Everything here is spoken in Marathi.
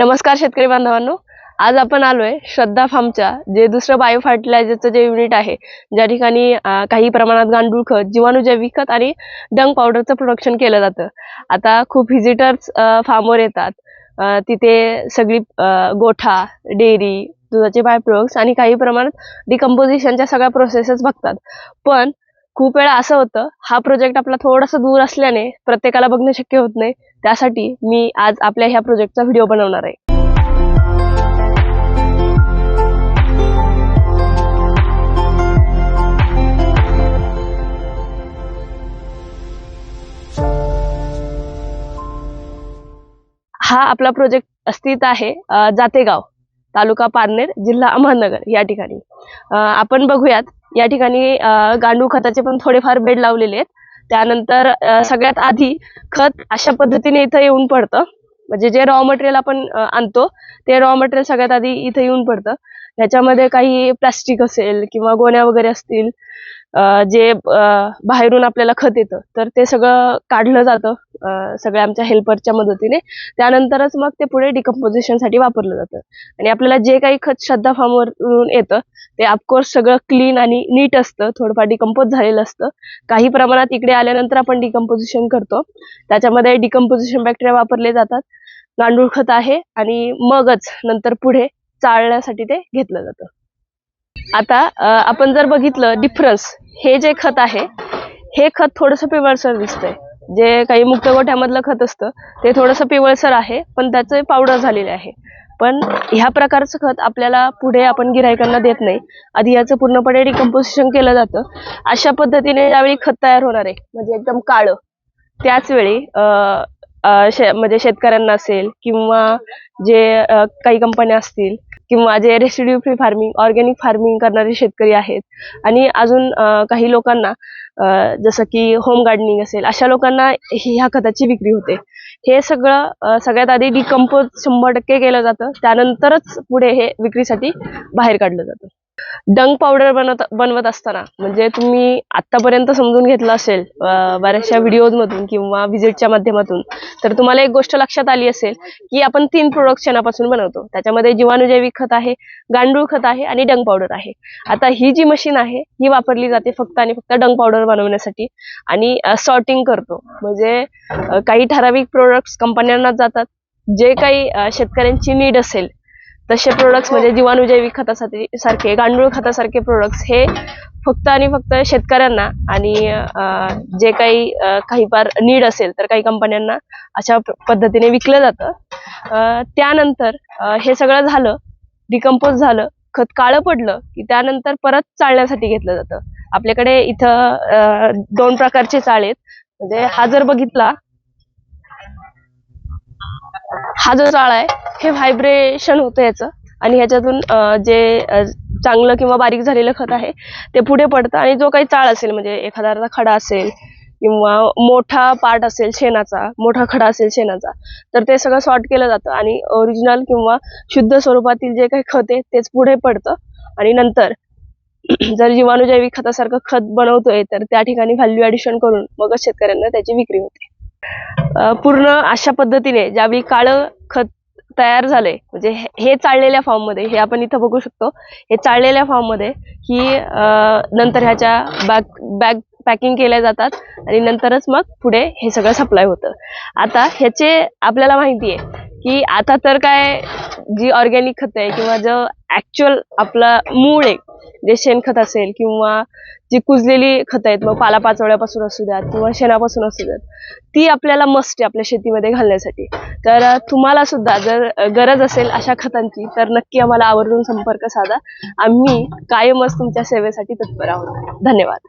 नमस्कार शेतकरी बांधवांनो. आज आपण आलोय श्रद्धा फार्मच्या जे दुसरं बायो फर्टिलायझरचं जे युनिट आहे ज्या ठिकाणी काही प्रमाणात गांडूळ खत जीवाणूजैविक खत आणि डंग पावडरचं प्रोडक्शन केलं जातं. आता खूप व्हिजिटर्स फार्मवर येतात. तिथे सगळी गोठा डेअरी दुधाचे बाय प्रोडक्ट्स आणि काही प्रमाणात डिकम्पोजिशनच्या सगळ्या प्रोसेसेस बघतात. पण खूप वेळा असं होतं हा प्रोजेक्ट आपला थोडासा दूर असल्याने प्रत्येकाला बघणं शक्य होत नाही. त्यासाठी मी आज आपल्या ह्या प्रोजेक्टचा व्हिडिओ बनवणार आहे. हा आपला प्रोजेक्ट अस्तित्व आहे जातेगाव तालुका पारनेर जिल्हा अहमदनगर या ठिकाणी. आपण बघूयात या ठिकाणी गांडूळ खताचे पण थोडेफार बेड लावलेले आहेत. त्यानंतर सगळ्यात आधी खत अशा पद्धतीने इथं येऊन पडतं. म्हणजे जे रॉ मटेरियल आपण आणतो ते रॉ मटेरियल सगळ्यात आधी इथं येऊन पडतं. ह्याच्यामध्ये काही प्लास्टिक असेल किंवा गोण्या वगैरे असतील जे बाहेरून आपल्याला खत येतं तर ते सगळं काढलं जातं सगळ्या आमच्या हेल्परच्या मदतीने. त्यानंतरच मग ते पुढे डिकम्पोजिशनसाठी वापरलं जातं. आणि आपल्याला जे काही खत श्रद्धा फार्मवरून येतं ते ऑफकोर्स सगळं क्लीन आणि नीट असतं थोडंफार डिकम्पोज झालेलं असतं. काही प्रमाणात इकडे आल्यानंतर आपण डिकम्पोजिशन करतो. त्याच्यामध्ये डिकम्पोजिशन बॅक्टेरिया वापरले जातात. गांडूळ खत आहे आणि मगच नंतर पुढे चाळण्यासाठी ते घेतलं जातं. आता आपण जर बघितलं डिफरन्स हे जे खत आहे हे खत थोडंसं पिवळसर दिसतंय. जे काही मुक्त गोठ्यामधलं खत असतं ते थोडंसं पिवळसर आहे पण त्याचं पावडर झालेले आहे. पण ह्या प्रकारचं खत आपल्याला पुढे आपण गिरायकांना देत नाही. आधी याचं पूर्णपणे डिकम्पोजिशन केलं जातं. अशा पद्धतीने ज्यावेळी खत तयार होणार आहे म्हणजे एकदम काळं त्याच वेळी शे म्हणजे शेतकऱ्यांना असेल किंवा जे काही कंपन्या असतील किंवा जे residue free farming organic farming करणारे शेतकरी आहेत. आणि अजून काही लोकांना जसं की होम गार्डनिंग असेल अशा लोकांना ही- ह्या खताची विक्री होते. हे सगळं सगळ्यात आधी डिकम्पोज शंभर टक्के केलं जातं. त्यानंतरच पुढे हे विक्रीसाठी बाहेर काढलं जातं. डंग पावडर बनवत बनवत असताना म्हणजे तुम्ही आतापर्यंत समजून घेतलं असेल बऱ्याचशा व्हिडिओज मधून किंवा व्हिजिटच्या माध्यमातून तर तुम्हाला एक गोष्ट लक्षात आली असेल की आपण तीन प्रोडक्ट शेणापासून बनवतो. त्याच्यामध्ये जीवाणूजैविक खत आहे गांडूळ खत आहे आणि डंग पावडर आहे. आता ही जी मशीन आहे ही वापरली जाते फक्त आणि फक्त डंग पावडर बनवण्यासाठी आणि सॉर्टिंग करतो. म्हणजे काही ठराविक प्रोडक्ट्स कंपन्यांना जातात. जे काही शेतकऱ्यांची नीड असेल तसे प्रोडक्ट्स म्हणजे जीवाणूजैविक खतासाठी सारखे गांडूळ खतासारखे प्रोडक्ट्स हे फक्त आणि फक्त शेतकऱ्यांना आणि जे काही काही फार नीड असेल तर काही कंपन्यांना अशा पद्धतीने विकलं जातं. त्यानंतर हे सगळं झालं डिकम्पोज झालं खत काळं पडलं की त्यानंतर परत चाळण्यासाठी घेतलं जातं. आपल्याकडे इथं दोन प्रकारचे चाळे आहेत. म्हणजे हा जर बघितला हा जो जाळा आहे हे व्हायब्रेशन होतं याचं. आणि ह्याच्यातून जे चांगलं किंवा बारीक झालेलं खत आहे ते पुढे पडतं आणि जो काही चाळ असेल म्हणजे एखादा खडा असेल किंवा मोठा पार्ट असेल शेणाचा मोठा खडा असेल शेणाचा तर ते सगळं सॉर्ट केलं जातं आणि ओरिजिनल किंवा शुद्ध स्वरूपातील जे काही खत आहे तेच पुढे पडतं. आणि नंतर जर जीवाणूजैविक खतासारखं खत बनवतोय तर त्या ठिकाणी व्हॅल्यू ऍडिशन करून मगच शेतकऱ्यांना त्याची विक्री होते. पूर्ण अशा पद्धतीने ज्यावेळी काळं खत तयार झालंय. म्हणजे हे- चाळलेल्या फॉर्ममध्ये हे आपण इथं बघू शकतो. हे चाळलेल्या फॉर्ममध्ये ही नंतर ह्याच्या बॅग बॅग पॅकिंग केल्या जातात. आणि नंतरच मग पुढे हे सगळं सप्लाय होतं. आता ह्याचे आपल्याला माहिती आहे की आता तर काय जी ऑर्गॅनिक खत आहे किंवा जो ऍक्च्युअल आपला मूळ आहे जे शेणखत असेल किंवा जी कुजलेली खत आहेत मग पालापाचोळ्यापासून असू द्यात किंवा शेणापासून असू द्यात ती आपल्याला मस्ट आहे आपल्या शेतीमध्ये घालण्यासाठी. तर तुम्हाला सुद्धा जर गरज असेल अशा खतांची तर नक्की आम्हाला आवर्जून संपर्क साधा. आम्ही कायमच तुमच्या सेवेसाठी तत्पर आहोत. धन्यवाद.